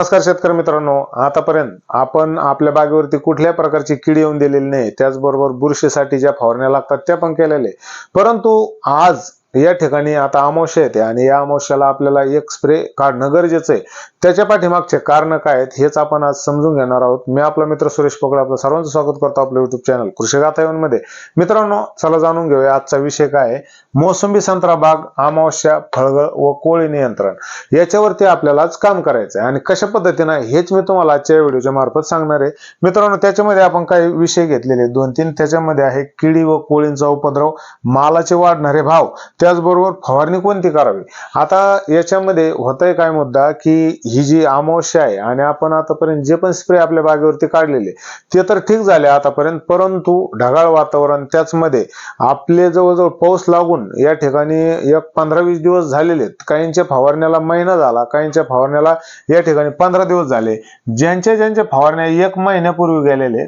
नमस्कार शेतकरी मित्रांनो आतापर्यंत आपण आपल्या बागेवरती कुठल्या प्रकारची कीड येऊन दिलेली नाही त्याचबरोबर बुरशीसाठी ज्या फवारण्या लागतात त्या पण केलेले परंतु आज या ठिकाणी आता अमावश्य येते आणि या अमावस्याला आपल्याला एक स्प्रे काढणं गरजेचं आहे. त्याच्या पाठीमागचे कारण काय आहेत हेच आपण आज समजून घेणार आहोत. मी आपला मित्र सुरेश पगड आपलं सर्वांचं स्वागत करतो आपलं युट्यूब चॅनल कृषी गाथा मध्ये. मित्रांनो चला जाणून घेऊया आजचा विषय काय आहे. मोसंबी संत्रा बाग अमावस्या फळगळ व कोळी नियंत्रण. याच्यावरती आपल्याला आज काम करायचं आहे. आणि कशा पद्धतीनं हेच मी तुम्हाला आजच्या व्हिडिओच्या मार्फत सांगणार आहे. मित्रांनो त्याच्यामध्ये आपण काही विषय घेतलेले दोन तीन त्याच्यामध्ये आहे किडी व कोळींचा उपद्रव मालाचे वाढणारे भाव त्याचबरोबर फवारणी कोणती करावी? आता याच्यामध्ये होतंय काय मुद्दा की ही जी अमावस्या आहे आणि आपण आतापर्यंत जे पण स्प्रे आपल्या बागेवरती काढलेले ते तर ठीक झाले आतापर्यंत परंतु ढगाळ वातावरण त्याचमध्ये आपले जवळजवळ पाऊस लागून या ठिकाणी एक पंधरा वीस दिवस झालेले आहेत. काहींच्या फवारण्याला महिना झाला काहींच्या फवारण्याला या ठिकाणी पंधरा दिवस झाले. ज्यांच्या ज्यांच्या फवारण्या एक महिन्यापूर्वी गेलेले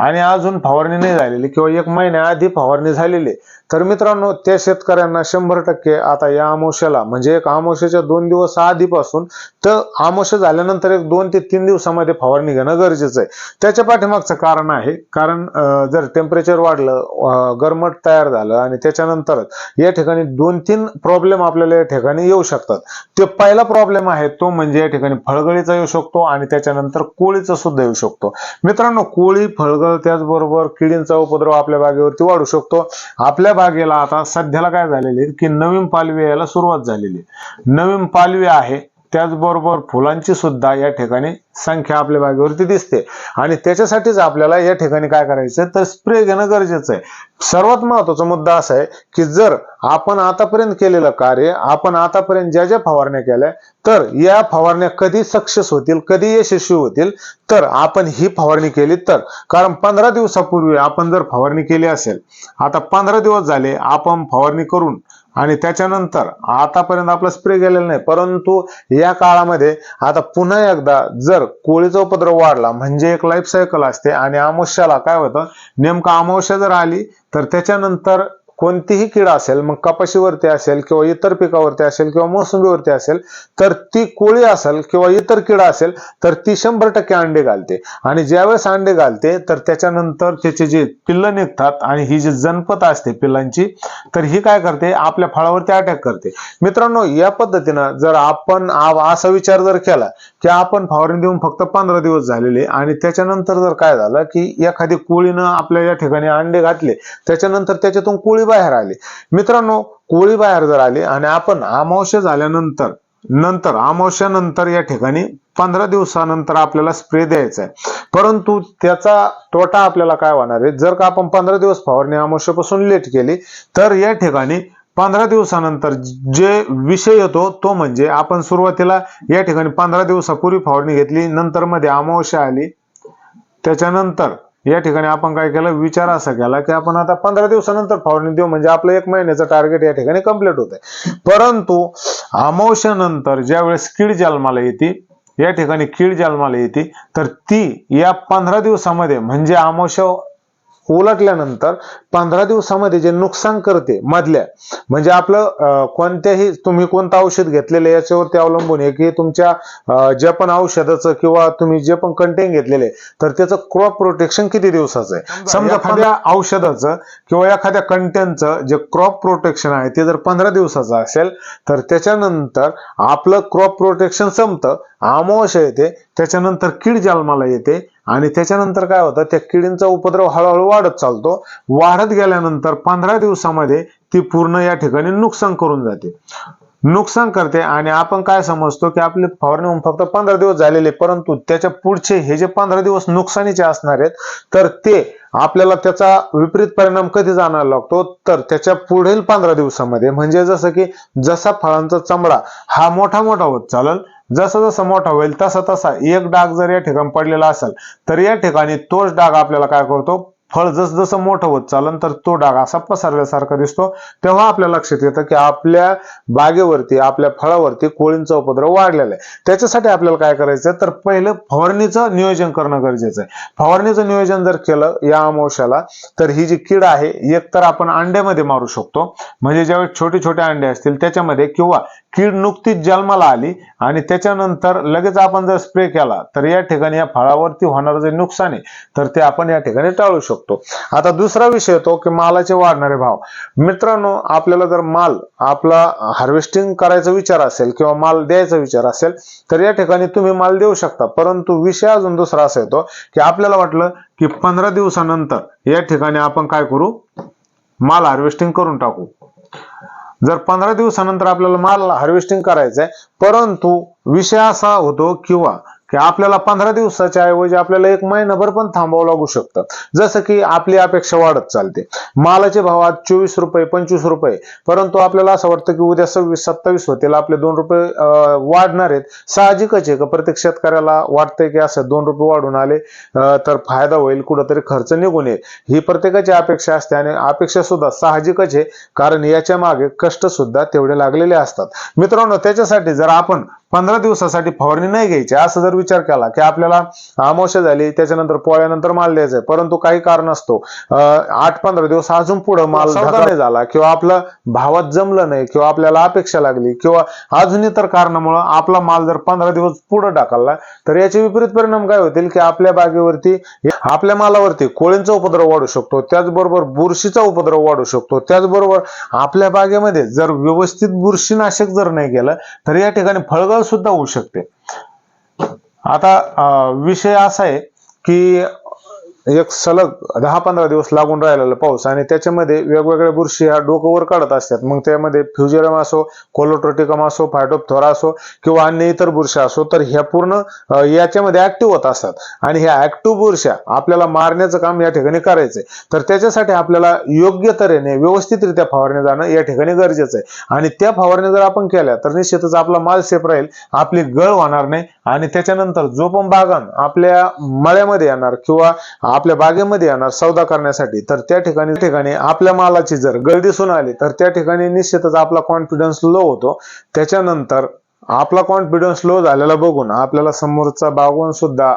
आणि अजून फवारणी नाही झालेली किंवा एक महिन्याआधी फवारणी झालेली. तर मित्रांनो त्या शेतकऱ्यांना शंभर टक्के आता या अमावस्याला म्हणजे एक आमोशाच्या दोन दिवस आधीपासून तर अमावस्या झाल्यानंतर एक दोन ते तीन दिवसामध्ये फवारणी घेणं गरजेचं आहे. त्याच्या पाठीमागचं कारण आहे कारण जर टेम्परेचर वाढलं गरमट तयार झालं आणि त्याच्यानंतर या ठिकाणी दोन तीन प्रॉब्लेम आपल्याला या ठिकाणी येऊ शकतात. ते पहिला प्रॉब्लेम आहे तो म्हणजे या ठिकाणी फळगळीचा येऊ शकतो आणि त्याच्यानंतर कोळीचा सुद्धा येऊ शकतो. मित्रांनो कोळी फळगळ त्याचबरोबर किडींचा उपद्रव आपल्या बागेवरती वाढू शकतो आपल्या बागेला आता सध्याला काय झालेले की नवीन पालवी यायला सुरुवात झालेली आहे. नवीन पालवी आहे त्याचबरोबर फुलांची सुद्धा या ठिकाणी संख्या आपल्या बागेवरती दिसते. आणि त्याच्यासाठीच आपल्याला या ठिकाणी काय करायचं तर स्प्रे घेणं गरजेचं आहे सर्वात महत्त्वाचा मुद्दा असा आहे की जर आपण आतापर्यंत केलेलं कार्य आपण आतापर्यंत ज्या ज्या फवारण्या केल्या तर या फवारण्या कधी सक्सेस होतील कधी यशस्वी होतील तर आपण ही फवारणी केली तर. कारण पंधरा दिवसापूर्वी आपण जर फवारणी केली असेल आता पंधरा दिवस झाले आपण फवारणी करून आणि त्याच्यानंतर आतापर्यंत आपला स्प्रे गेलेला नाही. परंतु या काळामध्ये आता पुन्हा एकदा जर कोळीचा उपद्रव वाढला म्हणजे एक लाईफ सायकल असते. आणि अमावस्याला काय होतं? नेमकं अमावस्या जर आली तर त्याच्यानंतर कोणतीही कीड असेल मग कपाशीवरती असेल किंवा इतर पिकावरती असेल किंवा मोसंबीवरती असेल तर ती कोळी असेल किंवा इतर कीड असेल तर ती शंभर टक्के अंडे घालते. आणि ज्यावेळेस अंडे घालते तर त्याच्यानंतर त्याचे जे पिल्लं निघतात आणि ही जी जनपत असते पिल्लांची तर ही काय करते? आपल्या फळावरती अटॅक करते. मित्रांनो या पद्धतीनं जर आपण असा विचार जर केला की आपण फवारणी देऊन फक्त पंधरा दिवस झालेले आणि त्याच्यानंतर जर काय झालं की एखादी कोळीनं आपल्या या ठिकाणी अंडे घातले त्याच्यानंतर त्याच्यातून कोळी बाहेर आली. मित्रांनो कोळी बाहेर जर आली आणि आपण अमावश्य झाल्यानंतर नंतर अमावश्यानंतर या ठिकाणी पंधरा दिवसानंतर आपल्याला स्प्रे द्यायचा आहे. परंतु त्याचा तोटा आपल्याला काय होणार आहे? जर का आपण पंधरा दिवस फवारणी अमावश्यापासून लेट केली तर या ठिकाणी पंधरा दिवसानंतर जे विषय येतो तो म्हणजे आपण सुरुवातीला या ठिकाणी पंधरा दिवसापूर्वी फवारणी घेतली नंतर मध्ये अमावस्या आली. त्याच्यानंतर या ठिकाणी आपण काय केलं विचार असा केला की आपण आता पंधरा दिवसानंतर फवारणी देऊ म्हणजे आपलं एक महिन्याचं टार्गेट या ठिकाणी कंप्लीट होत आहे परंतु अमावस्यानंतर ज्यावेळेस कीड जन्माला येते या ठिकाणी कीड जन्माला येते तर ती या पंधरा दिवसामध्ये म्हणजे अमावस्या उलटल्यानंतर पंधरा दिवसामध्ये जे नुकसान करते मधल्या म्हणजे आपलं कोणत्याही तुम्ही कोणतं औषध घेतलेलं आहे याच्यावरती अवलंबून आहे की तुमच्या अं, जे पण औषधाचं किंवा तुम्ही जे पण कंटेन घेतलेले तर त्याचं क्रॉप प्रोटेक्शन किती दिवसाचं आहे? समजा एखाद्या औषधाचं किंवा एखाद्या कंटेनचं जे क्रॉप प्रोटेक्शन आहे ते जर पंधरा दिवसाचं असेल तर त्याच्यानंतर आपलं क्रॉप प्रोटेक्शन संपतं अमावस्या येते त्याच्यानंतर कीड जन्माला येते. आणि त्याच्यानंतर काय होतं त्या किडींचा उपद्रव हळूहळू वाढत चालतो. वाढत गेल्यानंतर पंधरा दिवसामध्ये ती पूर्ण या ठिकाणी नुकसान करून जाते. नुकसान करते आणि आपण काय समजतो की आपले फवारणी होऊन फक्त पंधरा दिवस झालेले परंतु त्याच्या पुढचे हे जे पंधरा दिवस नुकसानीचे असणार आहेत तर ते आपल्याला त्याचा विपरीत परिणाम कधी जाणायला लागतो? तर त्याच्या पुढील पंधरा दिवसामध्ये. म्हणजे जसं की जसा फळांचा चमडा हा मोठा मोठा होत चालेल जसं जसं मोठा होईल तसा तसा एक डाग जर या ठिकाणी पडलेला असेल तर या ठिकाणी तोच डाग आपल्याला काय करतो? फळ जस जसं मोठं होत चालन तर तो डाग असा पसरल्यासारखा दिसतो. तेव्हा आपल्या लक्षात येतं की आपल्या बागेवरती आपल्या फळावरती कोळींचा उपद्रव वाढलेला आहे. त्याच्यासाठी आपल्याला काय करायचं तर पहिलं फवारणीचं नियोजन करणं गरजेचं आहे. फवारणीचं नियोजन जर केलं या अमावश्याला तर ही जी कीड आहे एक तर आपण अंड्यामध्ये मारू शकतो. म्हणजे ज्यावेळेस छोटे छोटे अंडे असतील त्याच्यामध्ये किंवा कीड नुकतीच जन्माला आली आणि त्याच्यानंतर लगेच आपण जर स्प्रे केला तर या ठिकाणी या फळावरती होणारं जे नुकसान आहे तर ते आपण या ठिकाणी टाळू शकतो. आता दुसरा विषय येतो की मालाचे वाढणारे भाव. मित्रांनो आपल्याला जर माल आपला हार्वेस्टिंग करायचा विचार असेल किंवा माल द्यायचा विचार असेल तर या ठिकाणी तुम्ही माल देऊ शकता. परंतु विषय अजून दुसरा असा येतो की आपल्याला वाटलं की पंधरा दिवसानंतर या ठिकाणी आपण काय करू? माल हार्वेस्टिंग करून टाकू. जर पंधरा दिवसानंतर आपल्याला माल हार्वेस्टिंग करायचंय परंतु विषय असा होतो किंवा की आपल्याला पंधरा दिवसाच्या ऐवजी आपल्याला एक महिनाभर पण थांबावं लागू शकतं. जसं की आपली अपेक्षा वाढत चालते. मालाचे भाव चोवीस रुपये पंचवीस रुपये. परंतु आपल्याला असं वाटतं की उद्या सव्वीस सत्तावीस होतील आपले दोन रुपये वाढणार आहेत. साहजिकच आहे का? प्रत्येक शेतकऱ्याला वाटतंय की असं दोन रुपये वाढून आले तर फायदा होईल कुठंतरी खर्च निघून येईल. ही प्रत्येकाची अपेक्षा असते आणि अपेक्षा सुद्धा साहजिकच आहे. कारण याच्या मागे कष्ट सुद्धा तेवढे लागलेले असतात. मित्रांनो त्याच्यासाठी जर आपण पंधरा दिवसासाठी फवारणी नाही घ्यायची. असं जर विचार केला की आपल्याला अमावस्या झाली त्याच्यानंतर पोळ्यानंतर माल द्यायचा आहे. परंतु काही कारण असतो. आठ पंधरा दिवस अजून पुढे माल नाही झाला किंवा आपलं भावात जमलं नाही किंवा आपल्याला अपेक्षा लागली किंवा अजून इतर कारणामुळे आपला माल जर पंधरा दिवस पुढे टाकला तर याचे विपरीत परिणाम काय होतील की आपल्या बागेवरती आपल्या मालावरती कोळींचा उपद्रव वाढू शकतो. त्याचबरोबर बुरशीचा उपद्रव वाढू शकतो. त्याचबरोबर आपल्या बागेमध्ये जर व्यवस्थित बुरशीनाशक जर नाही केलं तर या ठिकाणी फळगळ सुद्धा होऊ शकते. आता अं, विषय असा आहे की एक सलग दहा पंधरा दिवस लागून राहिलेला पाऊस आणि त्याच्यामध्ये वेगवेगळ्या बुरशी ह्या डोकं वर काढत असतात. मग त्यामध्ये फ्युजेरम असो कोलोट्रोटिकम असो फायटोपथोरा असो किंवा अन्य इतर बुरशा असो तर ह्या पूर्ण याच्यामध्ये ऍक्टिव्ह होत असतात. आणि ह्या ऍक्टिव्ह बुरशा आपल्याला मारण्याचं काम या ठिकाणी करायचंय. तर त्याच्यासाठी आपल्याला योग्य तऱ्हेने व्यवस्थितरित्या फवारणी जाणं या ठिकाणी गरजेचं आहे. आणि त्या फवारणी जर आपण केल्या तर निश्चितच आपला माल सेफ राहील आपली गळ होणार नाही आणि त्याच्यानंतर जो पण बागान आपल्या मळ्यामध्ये येणार किंवा आपल्या बागेमध्ये येणार सौदा करण्यासाठी तर त्या ठिकाणी ठिकाणी आपल्या मालाची जर गळ दिसून आली तर त्या ठिकाणी निश्चितच आपला कॉन्फिडन्स लो होतो. त्याच्यानंतर आपला कॉन्फिडन्स लो झालेला बघून आपल्याला समोरचा बागवून सुद्धा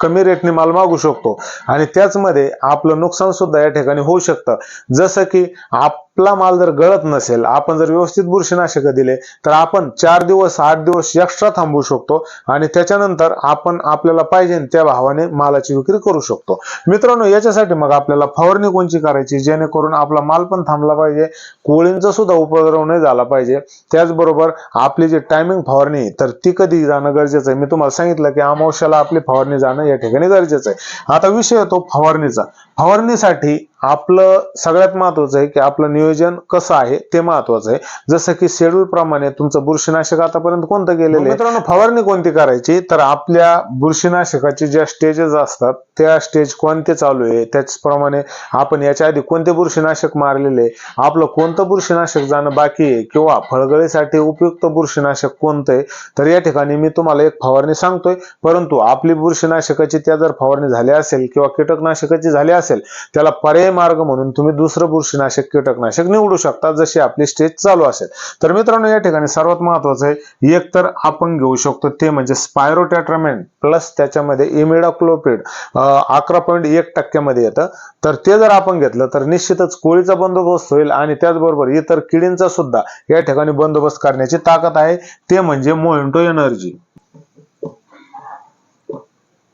कमी रेटने माल मागू शकतो. आणि त्याचमध्ये आपलं नुकसान सुद्धा या ठिकाणी होऊ शकतं. जसं की आप आपला माल जर गळत नसेल आपण जर व्यवस्थित बुरशीनाशक दिले तर आपण चार दिवस आठ दिवस एक्स्ट्रा थांबवू शकतो आणि त्याच्यानंतर आपण आपल्याला पाहिजे त्या भावाने मालाची विक्री करू शकतो. मित्रांनो याच्यासाठी मग आपल्याला फवारणी कोणची करायची? जेणेकरून आपला माल पण थांबला पाहिजे कोळींचा सुद्धा उपद्रव नाही झाला पाहिजे. त्याचबरोबर आपली जी टायमिंग फवारणी तर ती कधी जाणं गरजेचं आहे? मी तुम्हाला सांगितलं की अमावश्याला आपली फवारणी जाणं या ठिकाणी गरजेचं आहे. आता विषय येतो फवारणीचा. फवारणीसाठी आपलं सगळ्यात महत्वाचं आहे की आपलं नियोजन कसं आहे ते महत्वाचं आहे. जसं की शेड्यूल प्रमाणे तुमचं बुरशीनाशक आतापर्यंत कोणतं गेलेलं आहे? मित्रांनो फवारणी कोणती करायची? तर आपल्या बुरशीनाशकाचे ज्या स्टेजेस असतात त्या स्टेज कोणते चालू आहे? त्याचप्रमाणे आपण याच्या आधी कोणते बुरशीनाशक मारलेले आपलं कोणतं बुरशीनाशक जाणं बाकी आहे? किंवा फळगळीसाठी उपयुक्त बुरशीनाशक कोणतं आहे? तर या ठिकाणी मी तुम्हाला एक फवारणी सांगतोय. परंतु आपली बुरशीनाशकाची त्या जर फवारणी झाली असेल किंवा कीटकनाशकाची झाली असेल त्याला पर्याय मार्ग म्हणून तुम्ही दुसरं बुरशीनाशक कीटकनाशक निवडू शकता जशी आपली स्टेज चालू असेल. तर मित्रांनो या ठिकाणी सर्वात महत्वाचं आहे एक तर आपण घेऊ शकतो ते म्हणजे स्पायरोटॅट्रामेन प्लस त्याच्यामध्ये इमिडाक्लोपिड अकरा पॉईंट एक टक्क्यामध्ये येतं. तर ते जर आपण घेतलं तर निश्चितच कोळीचा बंदोबस्त होईल आणि त्याचबरोबर इतर किडींचा सुद्धा या ठिकाणी बंदोबस्त करण्याची ताकद आहे. ते म्हणजे मोहेंटो एनर्जी.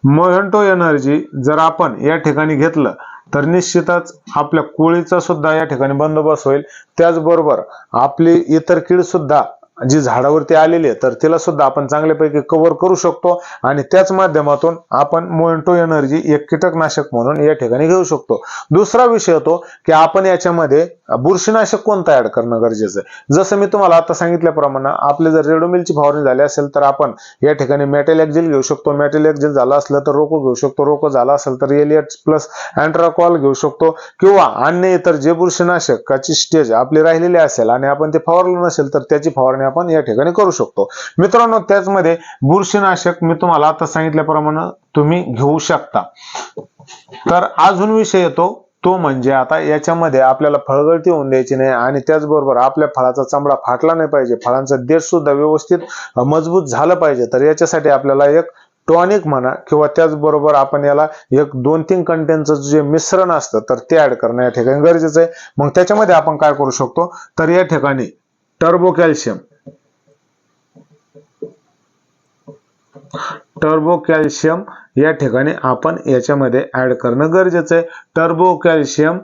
मोहेंटो एनर्जी जर आपण या ठिकाणी घेतलं तर निश्चितच आपल्या कोळीचा सुद्धा या ठिकाणी बंदोबस्त होईल. त्याचबरोबर आपली इतर कीड सुद्धा जी झाडावरती आलेली आहे तर तिला सुद्धा आपण चांगल्यापैकी कव्हर करू शकतो आणि त्याच माध्यमातून आपण मोन्टो एनर्जी एक कीटकनाशक म्हणून या ठिकाणी घेऊ शकतो. दुसरा विषय होतो की आपण याच्यामध्ये बुरशीनाशक कोणतं ऍड करणं गरजेचं आहे? जसं मी तुम्हाला आता सांगितल्याप्रमाणे आपले जर रेडोमिलची फवारणी झाली असेल तर आपण या ठिकाणी मेटेल एक्झिल घेऊ शकतो. मेटेल एक्झिल झालं असलं तर रोको घेऊ शकतो. रोको झाला असेल तर एलियट प्लस अँट्राकॉल घेऊ शकतो. किंवा अन्य इतर जे बुरशीनाशकाची स्टेज आपली राहिलेली असेल आणि आपण ते फवारलं नसेल तर त्याची फवारणी आपण या ठिकाणी करू शकतो. मित्रांनो त्याचमध्ये बुरशीनाशक मी तुम्हाला आता सांगितल्याप्रमाणे तुम्ही घेऊ शकता. तर अजून विषय येतो तो म्हणजे आता याच्यामध्ये आपल्याला फळगळती होऊन द्यायची नाही आणि त्याचबरोबर आपल्या फळाचा चामडा फाटला नाही पाहिजे. फळांचा देश सुद्धा व्यवस्थित मजबूत झालं पाहिजे. तर याच्यासाठी आपल्याला एक टॉनिक म्हणा किंवा त्याचबरोबर आपण याला एक दोन तीन कंटेंटचं जे मिश्रण असतं तर ते ऍड करणं या ठिकाणी गरजेचं आहे. मग त्याच्यामध्ये आपण काय करू शकतो? तर या ठिकाणी टर्बो कॅल्शियम टर्बो कॅल्शियम या ठिकाणी आपण याच्यामध्ये ऍड करणं गरजेचं आहे. टर्बो कॅल्शियम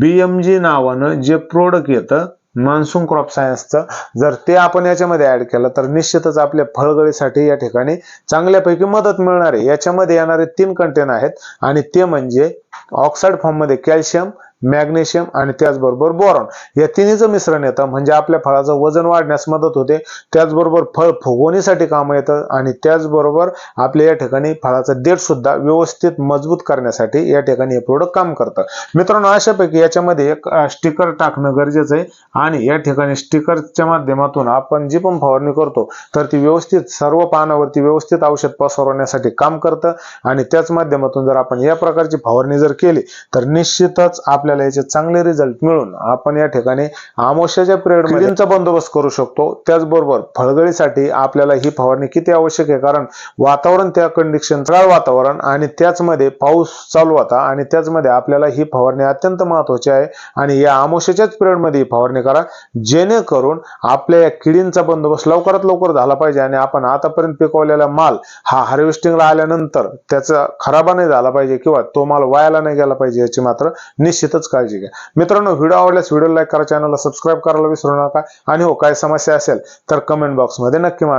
बीएमजी नावानं जे प्रोडक्ट येतं मान्सून क्रॉप सायन्सचं जर ते आपण याच्यामध्ये ऍड केलं तर निश्चितच आपल्या फळगळीसाठी या ठिकाणी चांगल्यापैकी मदत मिळणार आहे. याच्यामध्ये येणारे तीन कंटेन आहेत आणि ते म्हणजे ऑक्साईड फॉर्ममध्ये कॅल्शियम मॅग्नेशियम आणि त्याचबरोबर बोरॉन. या तिन्हीचं मिश्रण येतं म्हणजे आपल्या फळाचं वजन वाढण्यास मदत होते त्याचबरोबर फळ फुगवणीसाठी कामं येतं आणि त्याचबरोबर आपल्या या ठिकाणी फळाचं देठ सुद्धा व्यवस्थित मजबूत करण्यासाठी या ठिकाणी हे प्रोडक्ट काम करतं. मित्रांनो अशापैकी याच्यामध्ये एक स्टिकर टाकणं गरजेचं आहे आणि या ठिकाणी स्टिकरच्या माध्यमातून आपण जी पण फवारणी करतो तर ती व्यवस्थित सर्व पानावरती व्यवस्थित औषध पसरवण्यासाठी काम करतं आणि त्याच माध्यमातून जर आपण या प्रकारची फवारणी जर केली तर निश्चितच आपल्या आपल्याला याचे चांगले रिझल्ट मिळून आपण या ठिकाणी आमोशाच्या पिरियड बंदोबस्त करू शकतो. त्याचबरोबर फळगळीसाठी आपल्याला ही फवारणी किती आवश्यक आहे? कारण वातावरण त्या कंडिशन ढगाळ वातावरण आणि त्याचमध्ये पाऊस चालू होता आणि त्याचमध्ये आपल्याला ही फवारणी अत्यंत महत्वाची आहे. आणि या आमोशाच्याच पिरियडमध्ये ही फवारणी करा. जेणेकरून आपल्या या किडींचा बंदोबस्त लवकरात लवकर झाला पाहिजे आणि आपण आतापर्यंत पिकवलेला माल हा हार्वेस्टिंगला आल्यानंतर त्याचा खराबा नाही झाला पाहिजे किंवा तो माल वायाला नाही गेला पाहिजे याची मात्र निश्चितच काळजी घ्या. मित्रांनो व्हिडिओ आवडल्यास व्हिडिओ लाईक करा चॅनलला सबस्क्राईब करायला विसरू नका. आणि हो काय समस्या असेल तर कमेंट बॉक्समध्ये नक्की मांडा